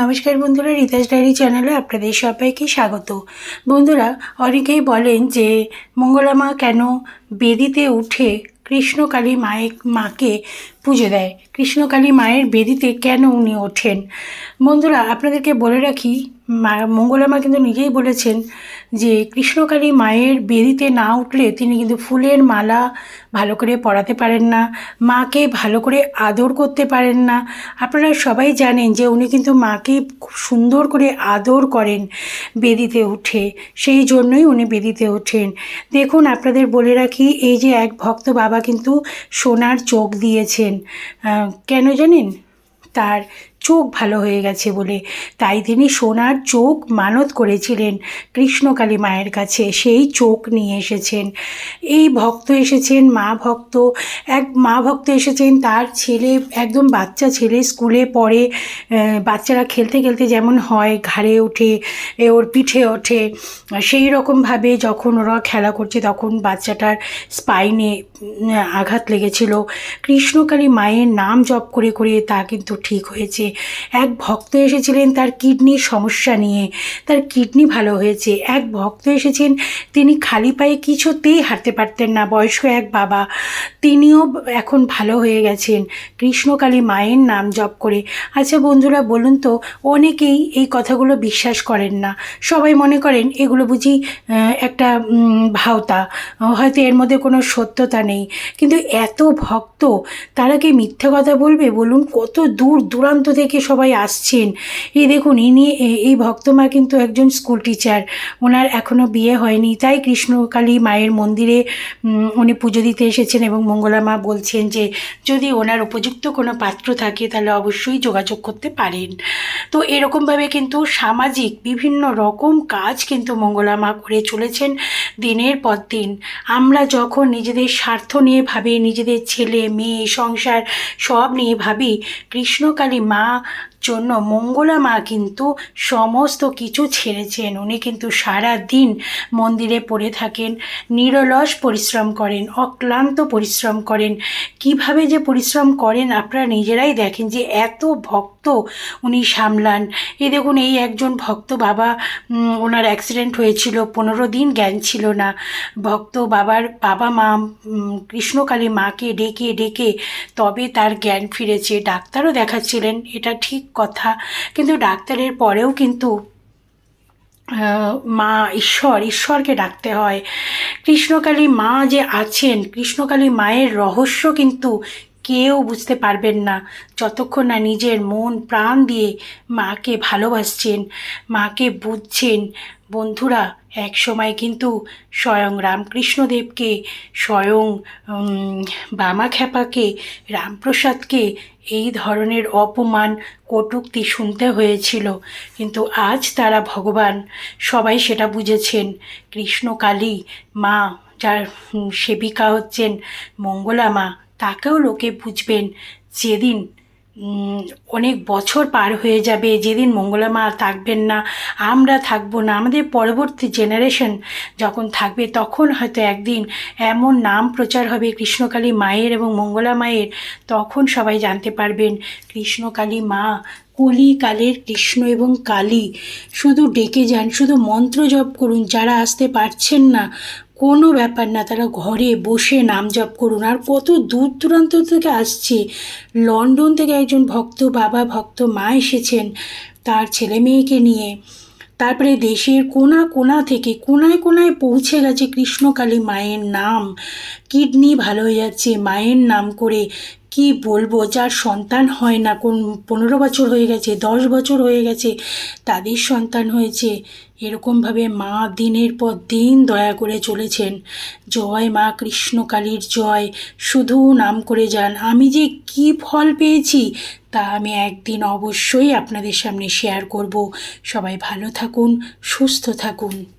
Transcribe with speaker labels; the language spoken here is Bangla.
Speaker 1: নমস্কার বন্ধুরা, রিতাস ডায়েরি চ্যানেলে আপনাদের সবাইকে স্বাগত। বন্ধুরা, অনেকেই বলেন যে মঙ্গলামা কেন বেদিতে উঠে কৃষ্ণকালী মায়ের মাকে পুজো দেয়? কৃষ্ণকালী মায়ের বেদিতে কেন উনি ওঠেন? বন্ধুরা, আপনাদেরকে বলে রাখি মা, মঙ্গলামা কিন্তু নিজেই বলেছেন যে, কৃষ্ণকালী মায়ের বেদিতে না উঠলে তিনি কিন্তু ফুলের মালা ভালো করে পরাতে পারেন না, মাকে ভালো করে আদর করতে পারেন না। আপনারা সবাই জানেন যে, উনি কিন্তু মাকে খুব সুন্দর করে আদর করেন বেদিতে উঠে, সেই জন্যই উনি বেদিতে ওঠেন। দেখুন, আপনাদের বলে রাখি, এই যে এক ভক্ত বাবা কিন্তু সোনার চোখ দিয়েছেন। কেন জানেন? তার চোখ ভালো হয়ে গেছে বলে। তাই তিনি সোনার চোখ মানত করেছিলেন কৃষ্ণকালী মায়ের কাছে। সেই চোখ নিয়ে এসেছেন। এই ভক্ত এসেছেন, মা ভক্ত। এক মা ভক্ত এসেছেন, তার ছেলে, একদম বাচ্চা ছেলে স্কুলে পড়ে। বাচ্চারা খেলতে খেলতে যেমন হয়, ঘাড়ে ওঠে ওর পিঠে ওঠে। সেই রকমভাবে যখন ওরা খেলা করছে, তখন বাচ্চাটার স্পাইনে আঘাত লেগেছিল। কৃষ্ণকালী মায়ের নাম জপ করে করে তা কিন্তু ঠিক হয়েছে। এক ভক্ত এসেছিলেন তার কিডনির সমস্যা নিয়ে। তার কিডনি ভালো হয়েছে। এক ভক্ত এসেছেন, তিনি খালি পায়ে কিছুতেই হাঁটতে পারতেন না, বয়স্ক এক বাবা। তিনিও এখন ভালো হয়ে গেছেন। কৃষ্ণকালী মায়ের নাম জপ করে। আচ্ছা বন্ধুরা, বলুন তো, অনেকেই এই কথাগুলো বিশ্বাস করেন না। সবাই মনে করেন এগুলো বুঝি একটা ভাওতা। হয়তো এর মধ্যে কোনো সত্যতা নেই। কিন্তু এত ভক্ত, তারা কি মিথ্যে কথা বলবে? বলুন, কত দূর দূরান্ত থেকে সবাই আসছেন। এই দেখুন, ইনি এই ভক্তমা কিন্তু একজন স্কুল টিচার ওনার এখনও বিয়ে হয়নি। তাই কৃষ্ণকালী মায়ের মন্দিরে উনি পুজো দিতে এসেছেন এবং মঙ্গলা মা বলছেন যে, যদি ওনার উপযুক্ত কোনো পাত্র থাকে, তাহলে অবশ্যই যোগাযোগ করতে পারেন। তো এরকমভাবে কিন্তু সামাজিক বিভিন্ন রকম কাজ কিন্তু মঙ্গলা মা করে চলেছেন। দিনের পর দিন। আমরা যখন নিজেদের স্বার্থ নিয়ে ভাবি, নিজেদের ছেলে, মেয়ে, সংসার সব নিয়ে ভাবি, কৃষ্ণকালী মা জন্য মঙ্গলা মা কিন্তু সমস্ত কিছু ছেড়েছেন। উনি কিন্তু সারা দিন মন্দিরে পড়ে থাকেন, নিরলস পরিশ্রম করেন, অক্লান্ত পরিশ্রম করেন। কীভাবে যে পরিশ্রম করেন আপনারা নিজেরাই দেখেন যে এত ভক্ত উনি সামলান। এই দেখুন, এই একজন ভক্ত বাবা ওনার অ্যাক্সিডেন্ট হয়েছিল, পনেরো দিন জ্ঞান ছিল। না। ভক্ত বাবার বাবা মা কৃষ্ণকালী মাকে ডেকে ডেকে তবে তার জ্ঞান ফিরেছে। ডাক্তারও দেখাচ্ছিলেন, এটা ঠিক কথা। কিন্তু ডাক্তারের পরেও কিন্তু মা, ঈশ্বর, ঈশ্বরকে ডাকতে হয়। কৃষ্ণকালী মা যে আছেন, কৃষ্ণকালী মায়ের রহস্য কিন্তু কেউ বুঝতে পারবেন না। যতক্ষণ না নিজের মন, প্রাণ দিয়ে মাকে ভালোবাসছেন, মাকে বুঝছেন, বন্ধুরা এক সময় কিন্তু স্বয়ং রামকৃষ্ণদেবকে স্বয়ং উম, বামা খ্যাপাকে রামপ্রসাদকে এই ধরনের অপমান কটূক্তি শুনতে হয়েছিল। কিন্তু আজ তারা ভগবান সবাই সেটা বুঝেছেন। কৃষ্ণকালী মা যার সেবিকা হচ্ছেন মঙ্গলা মা তাকেও লোকে বুঝবেন। যেদিন অনেক বছর পার হয়ে যাবে, যেদিন মঙ্গলা মা থাকবেন না, আমরা থাকব না। আমাদের পরবর্তী জেনারেশন যখন থাকবে, তখন হয়তো একদিন এমন নাম প্রচার হবে কৃষ্ণকালী মায়ের এবং মঙ্গলা মায়ের, তখন সবাই জানতে পারবেন, কৃষ্ণকালী মা কলি কালের কৃষ্ণ এবং কালী। শুধু ডেকে যান, শুধু মন্ত্র জপ করুন, যারা আসতে পারছেন না কোনো ব্যাপার না, তারা ঘরে বসে নাম জপ করুন। আর কত দূর দূরান্ত থেকে আসছে। লন্ডন থেকে একজন ভক্ত বাবা, ভক্ত মা এসেছেন তার ছেলে মেয়েকে নিয়ে। তারপরে দেশের কোনা কোনা থেকে, কোনায় কোনায় পৌঁছে গেছে কৃষ্ণকালী মায়ের নাম। কিডনি ভালো হয়ে যাচ্ছে, মায়ের নাম করে কি বলব? যার সন্তান হয় না, কোন পনেরো বছর হয়ে গেছে, দশ বছর হয়ে গেছে, তাদের সন্তান হয়েছে। এরকমভাবে মা দিনের পর দিন দয়া করে চলেছেন। জয় মা কৃষ্ণকালীর জয়। শুধু নাম করে যান, আমি যে কি ফল পেয়েছি, তা আমি একদিন অবশ্যই আপনাদের সামনে শেয়ার করব। সবাই ভালো থাকুন, সুস্থ থাকুন।